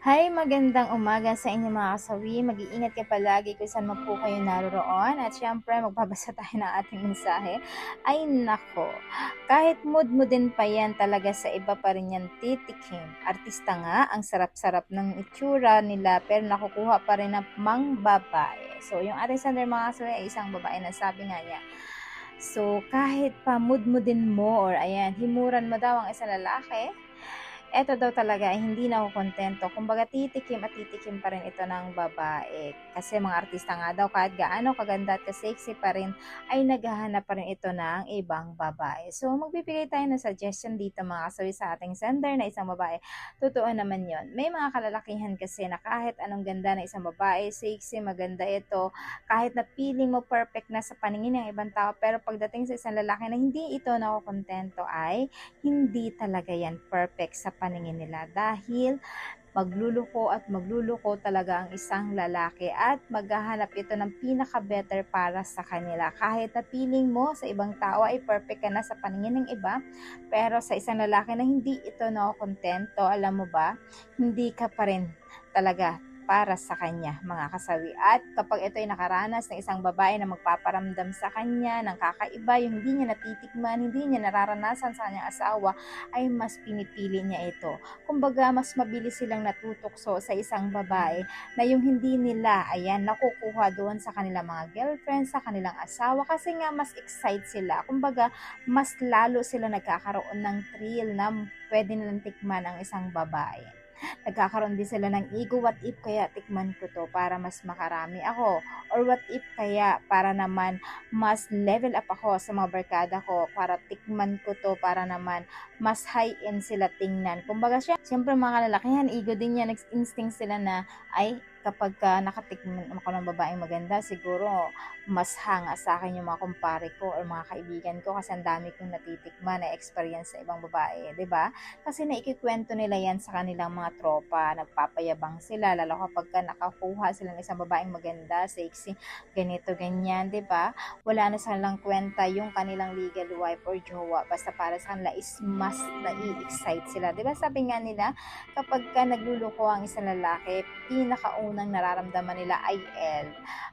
Hi, magandang umaga sa inyo mga kasawi. Mag-iingat kayo palagi kung saan man po kayo naroroon. At syempre, magbabasa tayo ng ating mensahe. Ay nako, kahit mood mo din pa yan talaga sa iba pa rin yan titikim. Artista nga, ang sarap-sarap ng itsura nila pero nakukuha pa rin ng mang babae. So, yung ating sender mga kasawi ay isang babae na sabi nga niya, So, kahit pa mood mo din mo or ayan, himuran mo daw ang isang lalaki, eto daw talaga ay hindi na ako kontento. Kumbaga titikim at titikim pa rin ito ng babae. Kasi mga artista nga daw kahit gaano kaganda at kasexy pa rin ay naghahanap pa rin ito ng ibang babae. So magbibigay tayo ng suggestion dito mga kasawi sa ating sender na isang babae. Totoo naman yon May mga kalalakihan kasi na kahit anong ganda na isang babae, sexy, maganda ito, kahit na feeling mo perfect na sa paningin ng ibang tao, pero pagdating sa isang lalaki na hindi ito nakokontento ay hindi talaga yan perfect sa paningin nila dahil magluluko at magluluko talaga ang isang lalaki at maghahanap ito ng pinaka-better para sa kanila. Kahit na feeling mo sa ibang tao ay perfect ka na sa paningin ng iba, pero sa isang lalaki na hindi ito nakokontento, alam mo ba, hindi ka pa rin talaga para sa kanya, mga kasawi. At kapag ito ay nakaranas ng isang babae na magpaparamdam sa kanya ng kakaiba, yung hindi niya natitikman, hindi niya nararanasan sa kanyang asawa, ay mas pinipili niya ito. Kumbaga, mas mabilis silang natutokso sa isang babae na yung hindi nila, ayan, nakukuha doon sa kanilang mga girlfriend, sa kanilang asawa, kasi nga mas excite sila. Kumbaga, mas lalo sila nagkakaroon ng thrill na pwede nilang tikman ang isang babae nagkakaroon din sila ng ego, what if kaya tikman ko to para mas makarami ako? Or what if kaya para naman mas level up ako sa mga barkada ko para tikman ko to para naman mas high-end sila tingnan. Kumbaga siya, siyempre mga kalalakihan, ego din yan, instinct sila na ay kapag ka nakatikman ako ng babaeng maganda, siguro mas hanga sa akin yung mga kumpare ko or mga kaibigan ko kasi ang dami kong natitikman na experience sa ibang babae, 'di ba? Kasi naikikwento nila yan sa kanilang mga tropa, nagpapayabang sila lalo kapag ka nakakuha sila ng isang babaeng maganda, sexy, ganito ganyan, 'di ba? Wala na silang kwenta yung kanilang legal wife or jowa basta para sa kanila is mas nai-excite sila, 'di ba? Sabi nga nila, kapag ka nagluluko ang isang lalaki, pinaka unang nararamdaman nila ay L.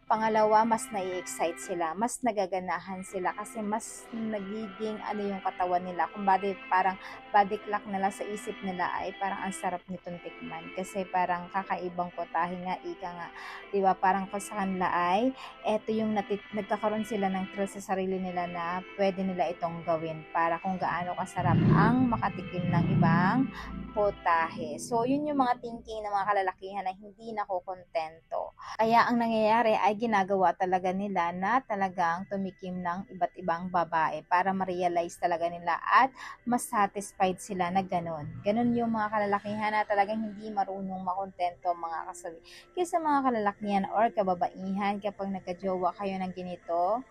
Pangalawa, mas nai-excite sila, mas nagaganahan sila kasi mas nagiging ano yung katawan nila. Kung body, parang body clock nila sa isip nila ay parang ang sarap nitong tikman. Kasi parang kakaibang kotahe nga, ika nga. Diba? Parang kung sa kanila ay, eto yung natit, nagkakaroon sila ng thrill sa sarili nila na pwede nila itong gawin para kung gaano kasarap ang makatikim ng ibang potahe. So, yun yung mga thinking ng mga kalalakihan na hindi nakokontento. Kaya ang nangyayari ay ginagawa talaga nila na talagang tumikim ng iba't ibang babae para ma-realize talaga nila at mas satisfied sila na ganun. Ganun yung mga kalalakihan na talagang hindi marunong makontento mga kasabi. Kaya mga kalalakihan or kababaihan kapag nagka-jowa kayo ng ganito,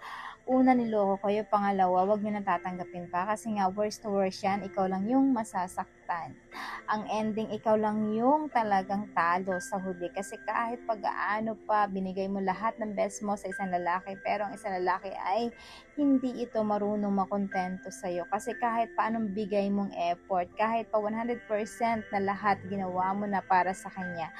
una niloko kayo, pangalawa, wag nyo natatanggapin pa kasi nga worst to worst yan, ikaw lang yung masasaktan. Ang ending, ikaw lang yung talagang talo sa huli. Kasi kahit pag-aano pa, binigay mo lahat ng best mo sa isang lalaki pero ang isang lalaki ay hindi ito marunong makontento sa'yo. Kasi kahit paanong bigay mong effort, kahit pa 100% na lahat ginawa mo na para sa kanya,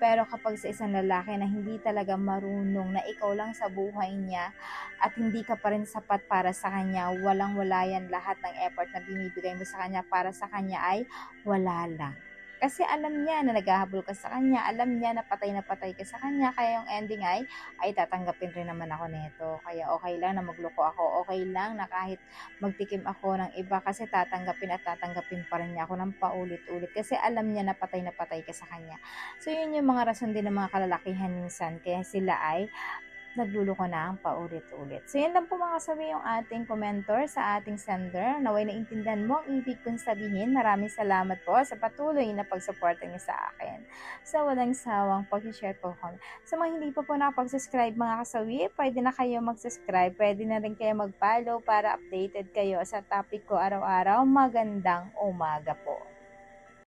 pero kapag sa isang lalaki na hindi talaga marunong na ikaw lang sa buhay niya at hindi ka pa rin sapat para sa kanya, walang-wala yan lahat ng effort na binibigay mo sa kanya para sa kanya ay wala lang. Kasi alam niya na naghahabol ka sa kanya, alam niya na patay na patay ka sa kanya, kaya yung ending ay, ay tatanggapin rin naman ako nito. Kaya okay lang na magloko ako, okay lang na kahit magtikim ako ng iba kasi tatanggapin at tatanggapin pa rin niya ako ng paulit-ulit kasi alam niya na patay na patay ka sa kanya. So yun yung mga rason din ng mga kalalakihan minsan, kaya sila ay nagluloko na ang paulit-ulit. So, yan lang po mga sabi yung ating commentor sa ating sender. Naway naintindihan mo ang ibig kong sabihin. Maraming salamat po sa patuloy na pagsuporta niyo sa akin. Sa walang sawang pag-share po ko. Sa mga hindi pa po nakapag-subscribe mga kasawi, pwede na kayo mag-subscribe. Pwede na rin kayo mag-follow para updated kayo sa topic ko araw-araw. Magandang umaga po.